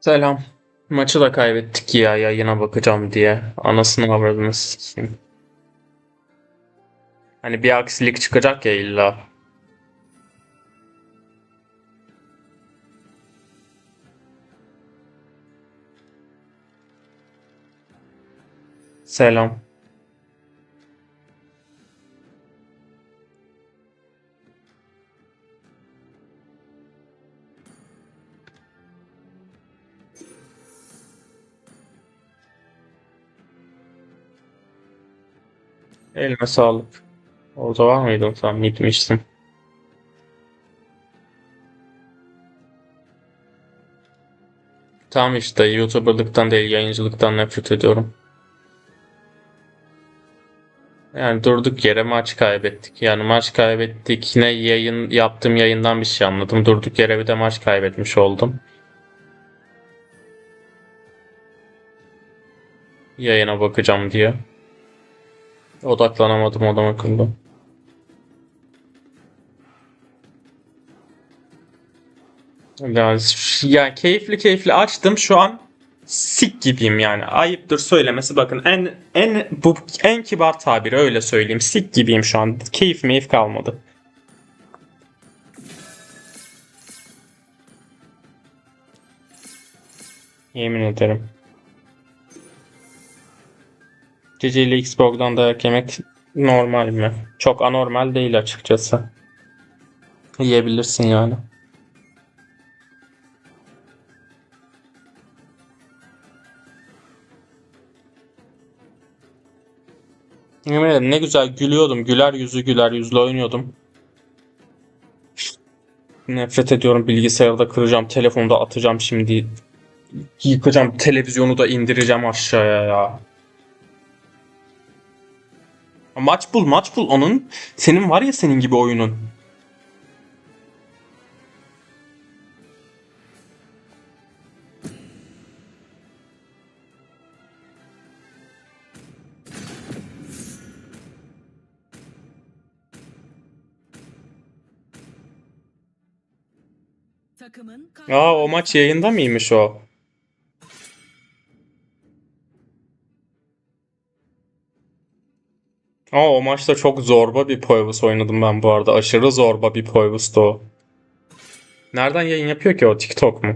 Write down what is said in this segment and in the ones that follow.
Selam. Maçı da kaybettik ya yayına bakacağım diye. Anasını avradını sikeyim. Hani bir aksilik çıkacak ya illa. Selam. Elime sağlık. Orada var mıydın sen? Gitmişsin. Tamam işte YouTuber'lıktan değil yayıncılıktan nefret ediyorum. Yani durduk yere maç kaybettik. Yani maç kaybettik. Ne yayın yaptığım yayından bir şey anladım. Durduk yere bir de maç kaybetmiş oldum. Yayına bakacağım diye. Odaklanamadım adam akıllı. Ya, ya keyifli keyifli açtım şu an sik gibiyim yani. Ayıptır söylemesi bakın en en bu en kibar tabiri öyle söyleyeyim. Sik gibiyim şu an. Keyif meyif kalmadı. Yemin ederim. Cici ile Xbox'dan dayak yemek normal mi? Çok anormal değil açıkçası. Yiyebilirsin yani. Yemin ne güzel gülüyordum. Güler yüzü güler yüzle oynuyordum. Nefret ediyorum bilgisayarda kıracağım. Telefonu da atacağım şimdi. Yıkacağım. Televizyonu da indireceğim aşağıya ya. Maç bul maç bul onun. Senin var ya senin gibi oyunun. Aa o maç yayında mıymış o? Aa o maçta çok zorba bir Poivus oynadım ben bu arada. Aşırı zorba bir Poivus'tu o. Nereden yayın yapıyor ki o? TikTok mu?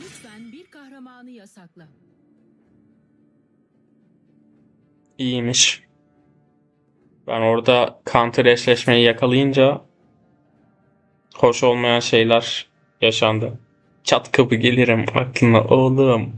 Lütfen bir kahramanı yasakla. İyiymiş. Ben orada counter eşleşmeyi yakalayınca hoş olmayan şeyler yaşandı. Çat kapı gelirim aklına oğlum.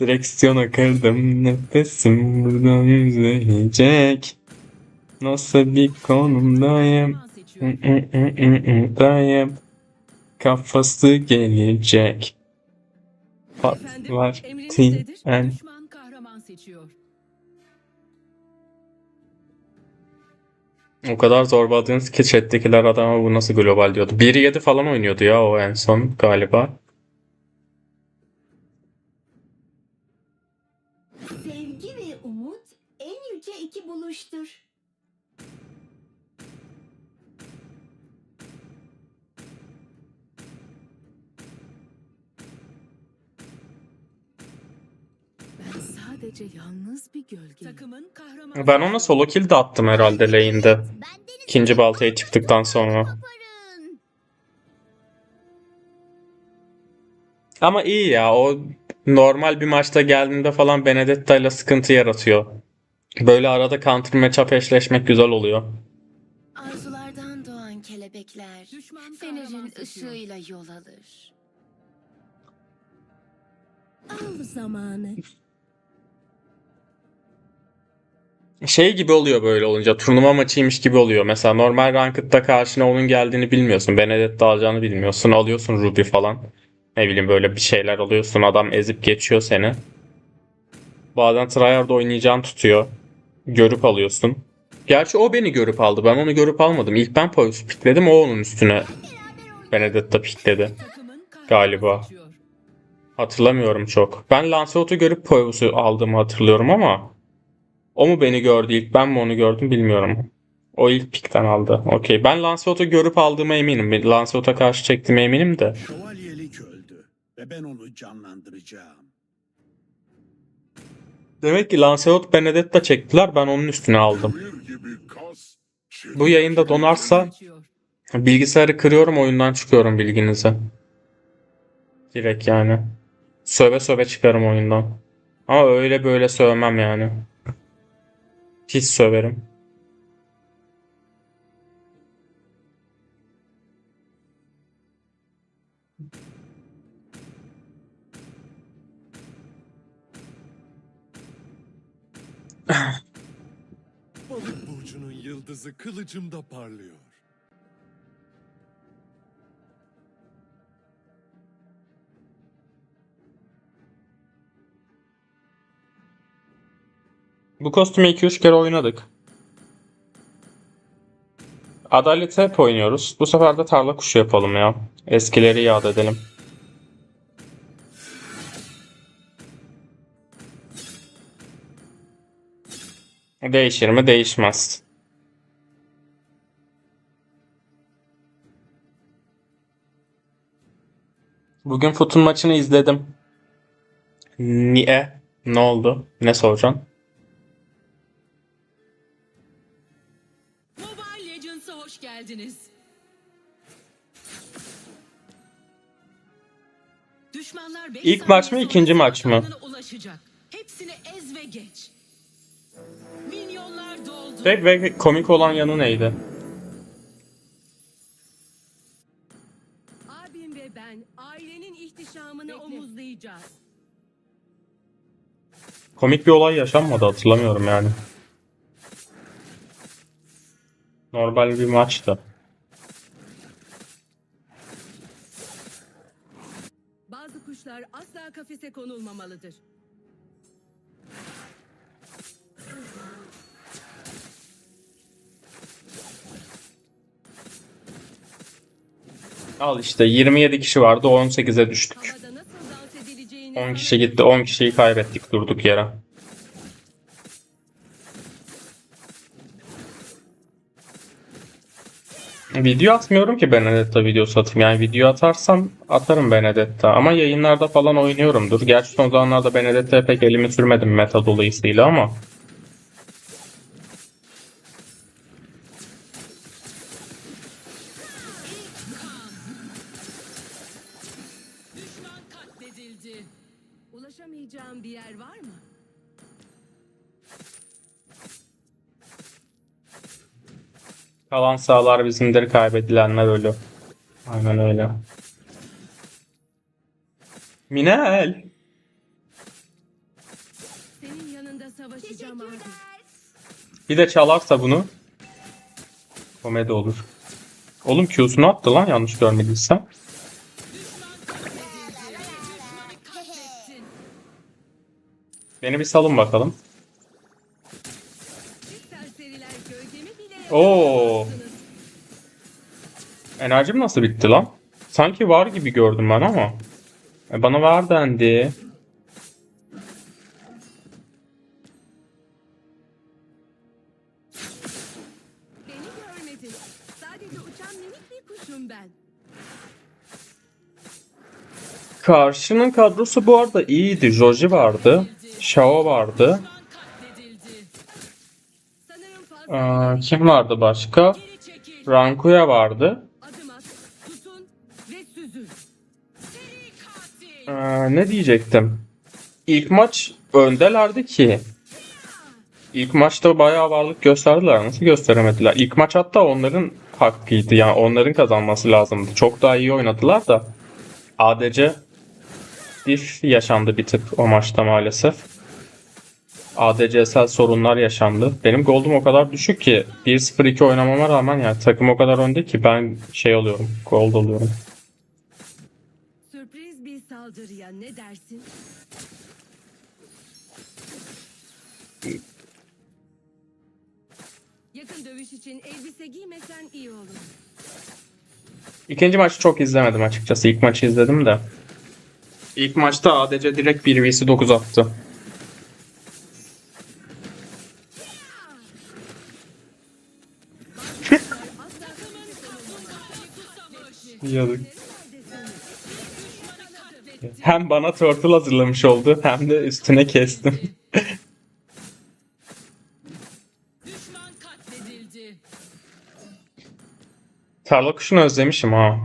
Direksiyona kırdım nefesim buradan yüzeyecek. Nasıl bir konumdayım? Dayım kafası gelecek. Patlar en Düşman kahraman seçiyor. O kadar zorbaladınız ki chat'tekiler adama bu nasıl global diyordu. 1.7 falan oynuyordu ya o en son galiba. Sadece yalnız bir gölgeyim. Takımın kahraman Ben ona solo kill de attım herhalde lane'de. İkinci baltaya çıktıktan sonra. Ama iyi ya o normal bir maçta geldiğinde falan Benedetta ile sıkıntı yaratıyor. Böyle arada counter matchup eşleşmek güzel oluyor. Arzulardan doğan kelebekler Düşman fenerin ışığıyla yol alır. Al zamanı. Şey gibi oluyor böyle olunca turnuva maçıymış gibi oluyor. Mesela normal ranked'da karşına onun geldiğini bilmiyorsun. Benedetta alacağını bilmiyorsun. Alıyorsun Ruby falan. Ne bileyim böyle bir şeyler alıyorsun. Adam ezip geçiyor seni. Bazen tryhard oynayacağını tutuyor. Görüp alıyorsun. Gerçi o beni görüp aldı. Ben onu görüp almadım. İlk ben Poyus pikledim. O onun üstüne Benedetta pikledi. Galiba. Hatırlamıyorum çok. Ben Lancelot'u görüp Poyvus'u aldığımı hatırlıyorum ama o mu beni gördü ilk ben mi onu gördüm bilmiyorum. O ilk pikten aldı. Okey. Ben Lancelot'u görüp aldığıma eminim. Lancelot'a karşı çektiğime eminim de. Şövalyelik öldü ve ben onu canlandıracağım. Demek ki Lancelot Benedetta çektiler. Ben onun üstüne aldım. Bu yayında donarsa bilgisayarı kırıyorum oyundan çıkıyorum bilginize. Direkt yani. Söve söve çıkarım oyundan. Ama öyle böyle sövmem yani. Pis söverim. Balık burcunun yıldızı kılıcımda parlıyor. Bu kostümü 2-3 kere oynadık. Adalet hep oynuyoruz. Bu sefer de tarla kuşu yapalım ya. Eskileri yad edelim. Değişir mi? Değişmez. Bugün futbol maçını izledim. Niye? Ne oldu? Ne soracaksın? Hoş geldiniz. Düşmanlar beş İlk maç mı, saniye ikinci sonra maç mı? vatanına Ulaşacak. Hepsini ez ve geç. Minyonlar doldu. Tek ve komik olan yanı neydi? Abim ve ben ailenin ihtişamını omuzlayacağız. Komik bir olay yaşanmadı hatırlamıyorum yani. Normal bir maçtı. Bazı kuşlar asla kafese konulmamalıdır. Al işte 27 kişi vardı 18'e düştük. Havada nasıl dans edileceğini 10 sana kişi gitti 10 kişiyi kaybettik durduk yere. Video atmıyorum ki Benedetta videosu atayım. Yani video atarsam atarım Benedetta. Ama yayınlarda falan oynuyorumdur. Gerçi son zamanlarda Benedetta'ya pek elimi sürmedim meta dolayısıyla ama. Ulaşamayacağım bir yer var mı? Kalan sahalar bizimdir, kaybedilenler ölü. Aynen öyle. Minel. Senin yanında savaşacağım abi. Bir de çalarsa bunu. Komedi olur. Oğlum Q'sunu attı lan yanlış görmediysem. Beni bir salın bakalım. Oo. Enerjim nasıl bitti lan? Sanki var gibi gördüm ben ama. E, bana var dendi. Karşının kadrosu bu arada iyiydi. Joji vardı. Shao vardı. İleri kim vardı başka? Rankuya vardı. Aa, ne diyecektim? İlk maç öndelerdi ki. İlk maçta bayağı varlık gösterdiler. Nasıl gösteremediler? İlk maç hatta onların hakkıydı. Yani onların kazanması lazımdı. Çok daha iyi oynadılar da. ADC diff yaşandı bir tık o maçta maalesef. ADC'sel sorunlar yaşandı. Benim gold'um o kadar düşük ki 1-0-2 oynamama rağmen yani takım o kadar önde ki ben şey oluyorum. Gold oluyorum. Sürpriz bir saldırıya ne dersin? Yakın dövüş için elbise giymesen iyi olur. İkinci maçı çok izlemedim açıkçası. İlk maçı izledim de. İlk maçta ADC direkt 1 vs 9 attı. Yazık. Hem bana turtle hazırlamış oldu hem de üstüne kestim. Tarla kuşunu özlemişim ha.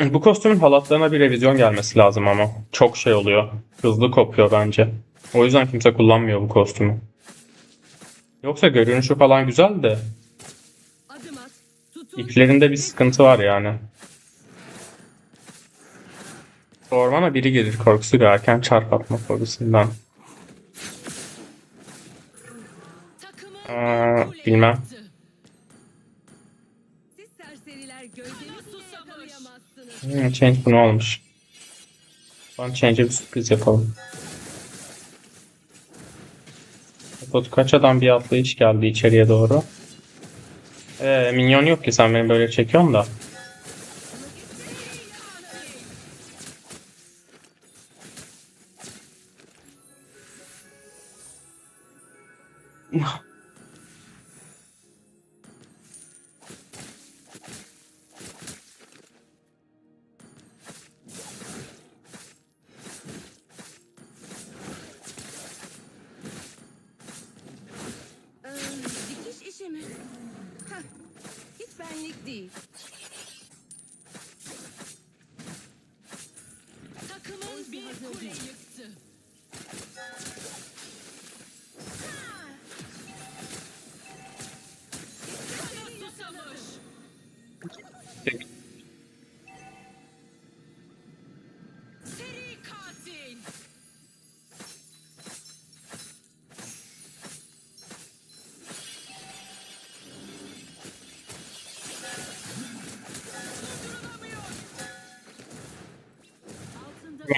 Bu kostümün halatlarına bir revizyon gelmesi lazım ama. Çok şey oluyor. Hızlı kopuyor bence. O yüzden kimse kullanmıyor bu kostümü. Yoksa görünüşü falan güzel de. İplerinde bir sıkıntı var yani. Ormana biri gelir korkusuyla erken çarp atma korkusundan. Kule bilmem. Hmm, change bunu olmuş. Ben change'e bir sürpriz yapalım. Kaçadan bir atlayış geldi içeriye doğru. Ee, minyon yok ki sen beni böyle çekiyorsun da.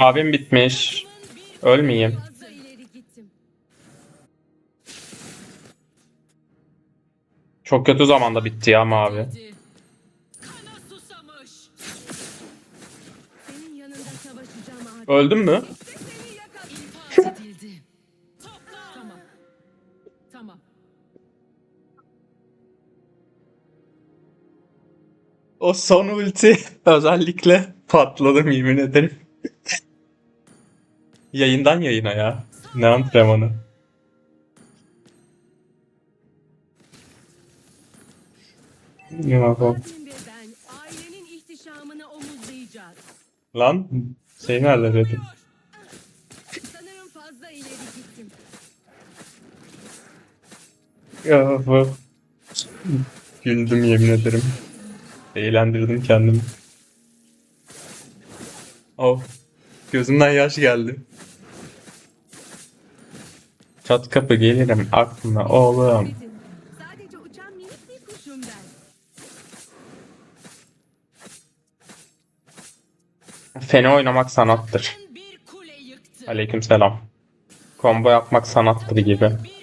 Mavim bitmiş. Ölmeyeyim. Çok kötü zamanda bitti ya mavi. Öldün mü? O son ulti özellikle patladım yemin ederim. Yayından yayına ya. Ne antrenmanı. Ya bak. Ben ailenin ihtişamını. Lan şey nerede dedim. Sanırım fazla ileri gittim. Ya bu. Güldüm yemin ederim. Eğlendirdim kendimi. Oh. Gözümden yaş geldi. Çat kapı gelirim aklına oğlum. Sadece ben. Oynamak sanattır. Takımın bir. Aleykümselam. Combo yapmak sanattır gibi. Bir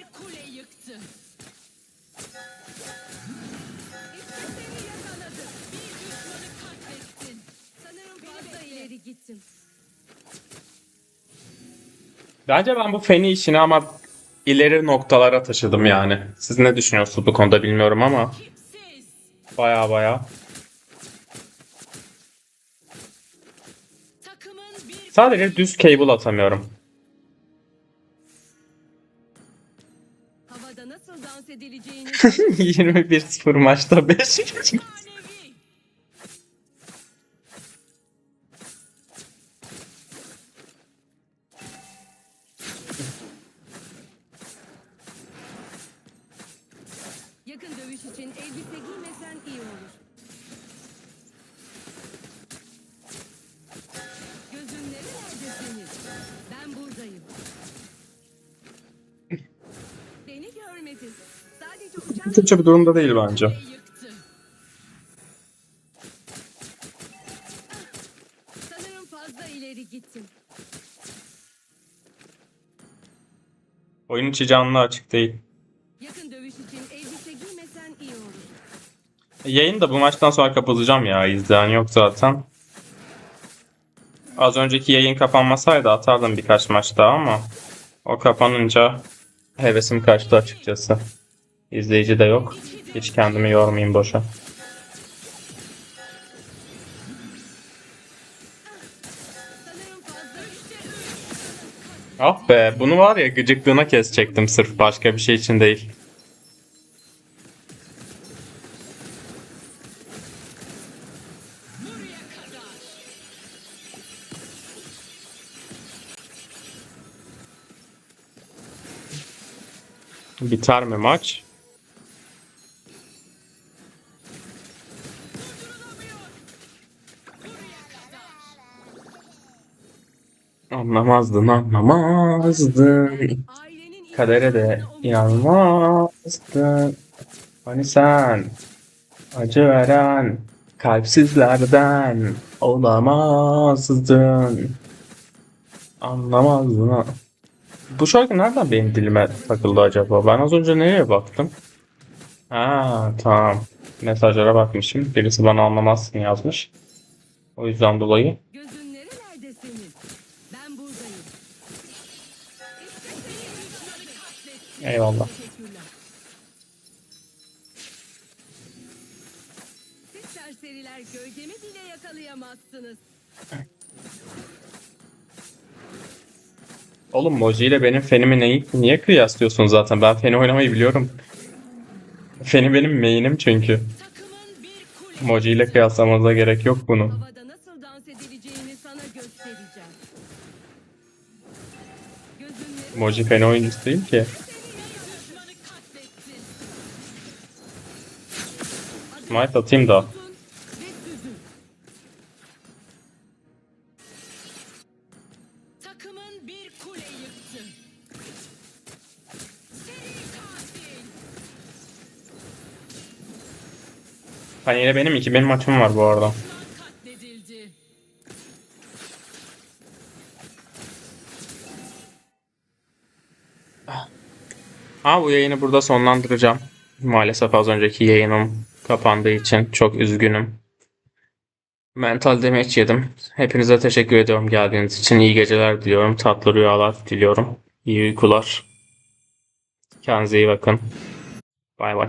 Bence ben bu feni işini ama ileri noktalara taşıdım yani. Siz ne düşünüyorsunuz bu konuda bilmiyorum ama baya baya. Sadece düz cable atamıyorum. Havada nasıl dans edileceğini 21-0 maçta 5. yakın dövüş için elbise giymesen iyi olur. Gözün nerelerde senin? Ben buradayım. Beni görmedin. Sadece uçan Kötü bir durumda değil bence. Kule yıktı. sanırım fazla ileri gittim. Oyun içi canlı açık değil. Yayını da bu maçtan sonra kapatacağım ya. İzleyen yok zaten. Az önceki yayın kapanmasaydı atardım birkaç maç daha ama o kapanınca hevesim kaçtı açıkçası. İzleyici de yok. Hiç kendimi yormayayım boşa. Ah be bunu var ya gıcıklığına kesecektim sırf başka bir şey için değil. Biter mi maç? Anlamazdın anlamazdın. Kadere de inanmazdın. Hani sen acı veren kalpsizlerden olamazdın. Anlamazdın. ha. Bu şarkı nereden benim dilime takıldı acaba? Ben az önce nereye baktım? Ha tamam. Mesajlara bakmışım. Birisi bana anlamazsın yazmış. O yüzden dolayı Gözün Oğlum Moji ile benim fenimi neyi, niye kıyaslıyorsun zaten? Ben feni oynamayı biliyorum. Feni benim main'im çünkü. Moji ile kıyaslamanıza gerek yok bunu. Havada nasıl dans edileceğini sana göstereceğim. Gözün nerelerde Moji feni oyuncusu değil ki. Smite atayım da. Hani yine benim 2000 maçım var bu arada. Düşman katledildi. Ha bu yayını burada sonlandıracağım. Maalesef az önceki yayınım kapandığı için çok üzgünüm. Mental damage yedim. Hepinize teşekkür ediyorum geldiğiniz için. İyi geceler diliyorum. Tatlı rüyalar diliyorum. İyi uykular. Kendinize iyi bakın. Bay bay.